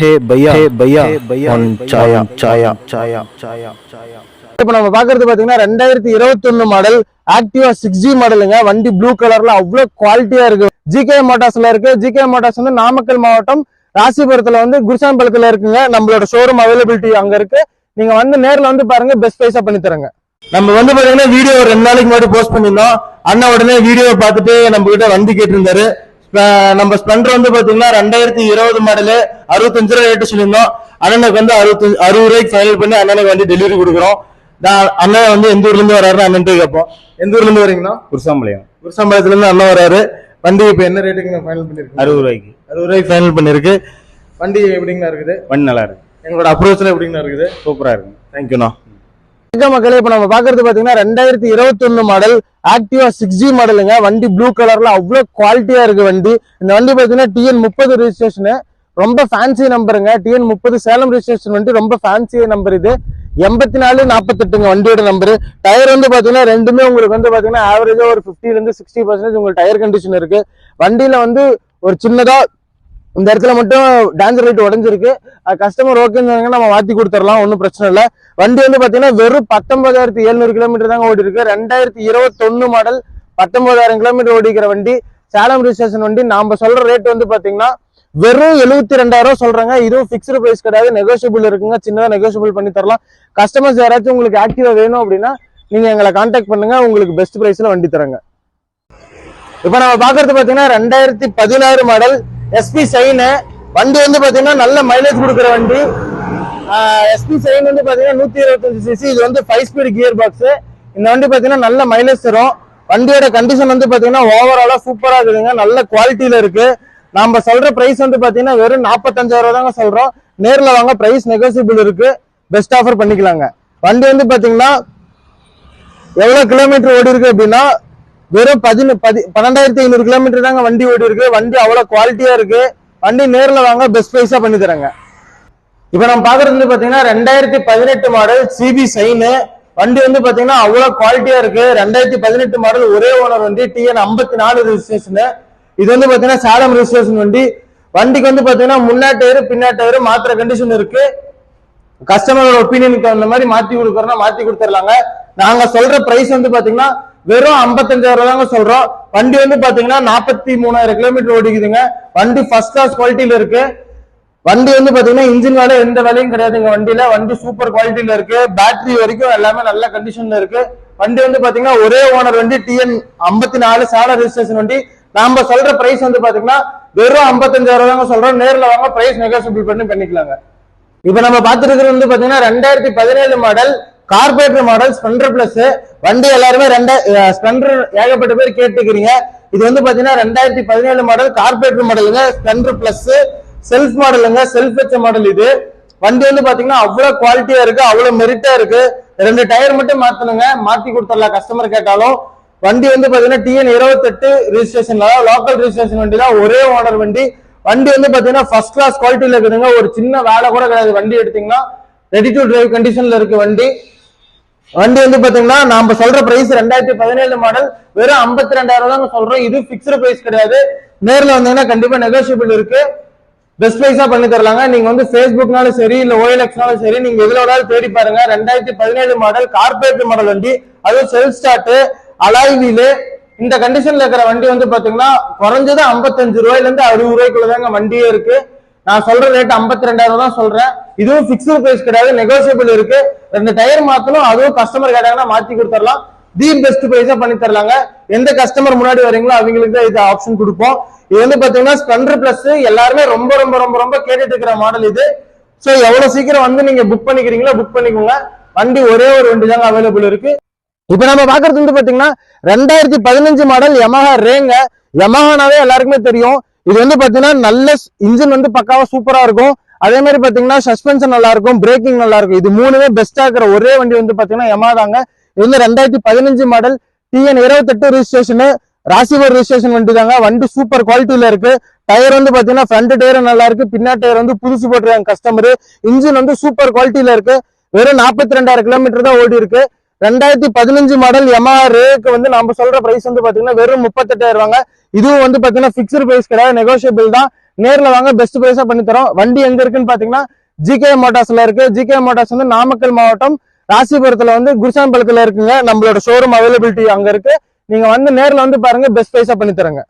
ஹே பையா ஹே பையா பையா சாயா சாயா சாயா சாயா சாயா இப்போ நம்ம பார்க்கறது பார்த்தீங்கன்னா ரெண்டாயிரத்தி இருபத்தொன்னு மாடல் ஆக்டிவா சிக்ஸ் ஜி மாடலுங்க வண்டி ப்ளூ கலர்ல அவ்வளோ குவாலிட்டியா இருக்கு. ஜிகே மோட்டார்ஸ்ல இருக்கு. ஜிகே மோட்டார்ஸ் வந்து நாமக்கல் மாவட்டம் ராசிபுரத்துல வந்து குருசாம்பலத்துல இருக்குங்க. நம்மளோட ஷோரூம் அவைலபிலிட்டி அங்க இருக்கு. நீங்க வந்து நேர்ல வந்து பாருங்க. பெஸ்ட் பிரைஸா பண்ணி தரங்க. நம்ம வந்து பாத்தீங்கன்னா வீடியோ ரெண்டு நாளைக்கு முன்னாடி போஸ்ட் பண்ணிருந்தோம் அண்ணா உடனே வீடியோ பார்த்துட்டு நம்ம கிட்ட வண்டி கேட்டிருந்தாரு. நம்ம ஸ்பெண்டர் வந்து பாத்தீங்கன்னா ரெண்டாயிரத்தி இருபது மாடலு அறுபத்தஞ்சு ரூபா ரேட்டு சொல்லியிருந்தோம். அண்ணனுக்கு வந்து அறுபத்தஞ்சு அறுபது ரூபாய்க்கு ஃபைனல் பண்ணி அண்ணனுக்கு வண்டி டெலிவரி கொடுக்குறோம். நான் அண்ணன் வந்து எந்த ஊர்ல இருந்து வராருன்னு அண்ணன் கேட்போம். எந்த ஊர்ல இருந்து வரீங்கன்னா குருசாம்பாளையம். விருசம்பாளையத்துல இருந்து அண்ணன் வராரு வண்டி இப்ப என்ன ரேட்டுக்கு நான் ஃபைனல் பண்ணிருக்கேன் அறுபது ரூபாய்க்கு. அறுபது ரூபாய்க்கு ஃபைனல் பண்ணிருக்கு. வண்டி எப்படிங்கண்ணா இருக்குது? வண்டி நல்லா இருக்கு. எங்களோட அப்ரோச்ல எப்படிங்கண்ணா இருக்குது? சூப்பரா இருக்கு. தேங்க்யூண்ணா வணக்கம் மக்களே இப்ப நம்ம பாக்குறது பாத்தீங்கன்னா ரெண்டாயிரத்தி இருபத்தி ஒண்ணு மாடல் ஆக்டிவா சிக்ஸ் ஜி மாடலுங்க வண்டி ப்ளூ கலர்ல அவ்வளவு குவாலிட்டியா இருக்கு வண்டி. இந்த வண்டி பாத்தீங்கன்னா டிஎன் முப்பது ரெஜிஸ்ட்ரேஷன் ரொம்ப ஃபேன்சி நம்பருங்க டிஎன் முப்பது சேலம் ரெஜிஸ்ட்ரேஷன் வண்டி ரொம்ப ஃபேன்சி நம்பர் இது. எண்பத்தி நாலு நாற்பத்தெட்டுங்க வண்டியோட நம்பர் டயர் வந்து பாத்தீங்கன்னா ரெண்டுமே உங்களுக்கு வந்து பாத்தீங்கன்னா ஆவரேஜா ஒரு 50 இருந்து சிக்ஸ்டி பர்சன்டேஜ் உங்களுக்கு டயர் கண்டிஷன் இருக்கு. வண்டியில வந்து ஒரு சின்னதா இந்த இடத்துல மட்டும் டான்சர் லைட் உடஞ்சிருக்கு. கஸ்டமர் ஓகேன்னு சொன்னாங்க நம்ம மாத்தி கொடுத்துடலாம் ஒன்றும் பிரச்சனை இல்லை. வண்டி வந்து பார்த்தீங்கன்னா வெறும் பத்தொன்பதாயிரத்தி எழுநூறு கிலோமீட்டர் தாங்க ஓடி இருக்கு ரெண்டாயிரத்தி இருபத்தொன்னு மாடல் பத்தொன்பதாயிரம் கிலோமீட்டர் ஓடிக்கிற வண்டி சேலம் ரிஜிஸ்ட்ரேஷன் வண்டி. நாம சொல்ற ரேட் வந்து பாத்தீங்கன்னா வெறும் எழுபத்தி ரெண்டாயிரம் சொல்றாங்க. இதுவும் ஃபிக்ஸ்டு பிரைஸ் கிடையாது. நெகோசியபிள் இருக்குங்க. சின்னதாக நெகோசியபிள் பண்ணி தரலாம். கஸ்டமர்ஸ் யாராச்சும் உங்களுக்கு ஆக்டிவா வேணும் அப்படின்னா நீங்க எங்களை கான்டாக்ட் பண்ணுங்க. உங்களுக்கு பெஸ்ட் பிரைஸ்ல வண்டி தரங்க. இப்ப நம்ம பாக்குறது பாத்தீங்கன்னா ரெண்டாயிரத்தி பதினாறு மாடல் எஸ்பி சைனு வண்டி வந்து பாத்தீங்கன்னா நல்ல மைலேஜ் கொடுக்குற வண்டி. எஸ்பி சைன் வந்து பாத்தீங்கன்னா நூத்தி இருபத்தஞ்சு சிசி இது வந்து ஃபைவ் ஸ்பீட் கியர் பாக்ஸ் இந்த வண்டி பாத்தீங்கன்னா நல்ல மைலேஜ் தரும். வண்டியோட கண்டிஷன் வந்து பாத்தீங்கன்னா ஓவராலா சூப்பரா இருக்குதுங்க. நல்ல குவாலிட்டியில இருக்கு. நம்ம சொல்ற பிரைஸ் வந்து பாத்தீங்கன்னா வெறும் நாற்பத்தஞ்சாயிரம் தாங்க சொல்றோம். நேர்ல வாங்க பிரைஸ் நெகோசியபிள் இருக்கு. பெஸ்ட் ஆஃபர் பண்ணிக்கலாங்க. வண்டி வந்து பாத்தீங்கன்னா எவ்வளவு கிலோமீட்டர் ஓடி இருக்கு அப்படின்னா வெறும் பதினு பதி பன்னெண்டாயிரத்தி ஐநூறு கிலோமீட்டர் தாங்க வண்டி ஓடி இருக்கு வண்டி அவ்வளவு குவாலிட்டியா இருக்கு. வண்டி நேர்ல வாங்க பெஸ்ட் பிரைஸா பண்ணி தரேங்க. இப்ப நம்ம பாக்குறது வந்து பாத்தீங்கன்னா ரெண்டாயிரத்தி பதினெட்டு மாடல் சிபி சைனு வண்டி வந்து பாத்தீங்கன்னா அவ்வளவு குவாலிட்டியா இருக்கு. ரெண்டாயிரத்தி பதினெட்டு மாடல் ஒரே ஓனர் வண்டி டிஎன் ஐம்பத்தி நாலு ரெஜிஸ்ட்ரேஷன் இது வந்து பாத்தீங்கன்னா சேலம் ரிஜிஸ்ட்ரேஷன் வண்டி. வண்டிக்கு வந்து பாத்தீங்கன்னா முன்னா டயரு பின்னா டயரு மாத்திர கண்டிஷன் இருக்கு. கஸ்டமரோட ஒப்பீனியனுக்கு தகுந்த மாதிரி மாத்தி கொடுக்குறோன்னா மாத்தி கொடுத்துடலாங்க நாங்க சொல்ற பிரைஸ் வந்து பாத்தீங்கன்னா வெறும் ஐம்பத்தஞ்சாயிரம் தாங்க சொல்றோம். வண்டி வந்து பாத்தீங்கன்னா நாற்பத்தி மூணாயிரம் கிலோமீட்டர் ஓடிக்குதுங்க. வண்டி ஃபர்ஸ்ட் கிளாஸ் குவாலிட்டியில இருக்கு. வண்டி வந்து பாத்தீங்கன்னா இன்ஜின் வேலை எந்த வேலையும் கிடையாதுங்க வண்டியில. வண்டி சூப்பர் குவாலிட்டியில இருக்கு. பேட்டரி வரைக்கும் எல்லாமே நல்ல கண்டிஷன்ல இருக்கு. வண்டி வந்து பாத்தீங்கன்னா ஒரே ஓனர் வண்டி டிஎன் ஐம்பத்தி நாலு சேலம் ரெஜிஸ்ட்ரேஷன் வண்டி. நாம சொல்ற பிரைஸ் வந்து பாத்தீங்கன்னா வெறும் ஐம்பத்தஞ்சாயிரம் தாங்க சொல்றோம். நேர்ல வாங்க பிரைஸ் நெகோசியபிள் பண்ணி பண்ணிக்கலாங்க. இப்ப நம்ம பாத்துருக்கிறது வந்து பாத்தீங்கன்னா ரெண்டாயிரத்தி பதினேழு model carburettor model Splendor plus வண்டி எல்லாருமே ரெண்டா ஸ்பெண்டர் ஏகப்பட்ட பேர் கேட்டுக்கிறீங்க. இது வந்து பாத்தீங்கன்னா ரெண்டாயிரத்தி பதினேழு மாடல் கார்பரேட்டர் மாடலுங்க ஸ்பெண்டர் பிளஸ் செல்ஃப் மாடலுங்க செல்ஃப் வச்ச மாடல் இது. வண்டி வந்து பாத்தீங்கன்னா அவ்வளவு குவாலிட்டியா இருக்கு அவ்வளவு மெரிட்டா இருக்கு. ரெண்டு டயர் மட்டும் மாத்தணுங்க மாத்தி கொடுத்துடலாம் கஸ்டமர் கேட்டாலும். வண்டி வந்து பாத்தீங்கன்னா டிஎன் இருபத்தெட்டு ரிஜிஸ்ட்ரேஷன் லோக்கல் ரிஜிஸ்ட்ரேஷன் வண்டி தான் ஒரே ஓனர் வண்டி. வண்டி வந்து பாத்தீங்கன்னா ஃபர்ஸ்ட் கிளாஸ் குவாலிட்டியில இருக்குதுங்க. ஒரு சின்ன வேலை கூட கிடையாது. வண்டி எடுத்தீங்கன்னா ரெடி டு டிரைவ் கண்டிஷன்ல இருக்கு வண்டி. வண்டி வந்து பாத்தீங்கன்னா நாம சொல்ற பிரைஸ் ரெண்டாயிரத்தி பதினேழு மாடல் வெறும் ஐம்பத்தி ரெண்டாயிரம் தாங்க சொல்றோம். இது பிக்ஸ்டு பிரைஸ் கிடையாது. நேர்ல வந்தீங்கன்னா கண்டிப்பா நெகோசியபிள் இருக்கு. பெஸ்ட் பிரைஸா பண்ணி தரலாங்க. நீங்க வந்து ஃபேஸ்புக்னாலும் சரி இல்ல ஓஎல்எக்ஸ்னாலும் சரி நீங்க எதுல வேணாலும் தேடி பாருங்க. ரெண்டாயிரத்தி பதினேழு மாடல் கார்பரேட் மாடல் வண்டி. அதுவும் செல்ஃப் ஸ்டார்ட் அலாய் வீலு இந்த கண்டிஷன்ல இருக்கிற வண்டி வந்து பாத்தீங்கன்னா குறைஞ்சது 55 ரூபாயில இருந்து அறுபது ரூபாய்க்குள்ளதாங்க வண்டியே இருக்கு. நான் சொல்ற ரேட் ஐம்பத்தி ரெண்டாயிரம் தான் சொல்றேன். இதுவும் பிக்ஸ்டு பிரைஸ் கிடையாது நெகோசியபிள் இருக்கு. ரெண்டு டயர் மாத்தணும் அதுவும் கஸ்டமர் கேட்டாங்கன்னா மாத்தி கொடுத்துடலாம். தி பெஸ்ட் பிரைஸா பண்ணி தரலாங்க. எந்த கஸ்டமர் முன்னாடி வரீங்களோ அவங்களுக்கு தான் இது ஆப்ஷன் கொடுப்போம். இது வந்து பாத்தீங்கன்னா ஸ்பெண்டர் பிளஸ் எல்லாருமே ரொம்ப ரொம்ப ரொம்ப ரொம்ப கேட்டுட்டு இருக்கிற மாடல் இது. சோ எவ்வளவு சீக்கிரம் வந்து நீங்க புக் பண்ணிக்கிறீங்களோ புக் பண்ணிக்கோங்க. வண்டி ஒரே ஒரு வண்டி தாங்க அவைலபிள் இருக்கு. இப்ப நம்ம பாக்குறது வந்து பாத்தீங்கன்னா ரெண்டாயிரத்தி பதினஞ்சு மாடல் யமஹா ரேங்க யமஹானாவே எல்லாருக்குமே தெரியும். இது வந்து பாத்தீங்கன்னா நல்ல இன்ஜின் வந்து பக்காவா சூப்பரா இருக்கும். அதே மாதிரி பாத்தீங்கன்னா சஸ்பென்ஷன் நல்லா இருக்கும் பிரேக்கிங் நல்லா இருக்கும். இது மூணுமே பெஸ்டா இருக்கிற ஒரே வண்டி வந்து பாத்தீங்கன்னா எமாதாங்க இது வந்து ரெண்டாயிரத்தி பதினஞ்சு மாடல் டிஎன் இருபத்தெட்டு ரிஜிஸ்ட்ரேஷன் ராசிபர் ரிஜிஸ்ட்ரேஷன் வண்டி தாங்க. வண்டி சூப்பர் குவாலிட்டியில இருக்கு. டயர் வந்து பாத்தீங்கன்னா ஃப்ரண்ட் டயர் நல்லா இருக்கு. பின்னா டயர் வந்து புதுசு போட்டுருக்காங்க கஸ்டமர் இன்ஜின் வந்து சூப்பர் குவாலிட்டியில இருக்கு. வெறும் நாற்பத்தி ரெண்டாயிரம் கிலோமீட்டர் தான் ஓடி இருக்கு ரெண்டாயிரத்தி பதினஞ்சு மாடல் எம்ஆ ரேக்கு வந்து நம்ம சொல்ற பிரைஸ் வந்து பாத்தீங்கன்னா வெறும் முப்பத்தெட்டாயிரம் ரூபாங்க. இதுவும் வந்து பாத்தீங்கன்னா பிக்சட் பிரைஸ் கிடையாது நெகோசியபிள் தான். நேர்ல வாங்க பெஸ்ட் பிரைஸா பண்ணி தரோம். வண்டி எங்க இருக்குன்னு பாத்தீங்கன்னா ஜிகே மோட்டார்ஸ்ல இருக்கு. ஜிகே மோட்டார்ஸ் வந்து நாமக்கல் மாவட்டம் ராசிபுரத்துல வந்து குருசாம்பலத்துல இருக்குங்க. நம்மளோட ஷோரூம் அவைலபிலிட்டி அங்க இருக்கு. நீங்க வந்து நேர்ல வந்து பாருங்க பெஸ்ட் பிரைஸா பண்ணி தரங்க.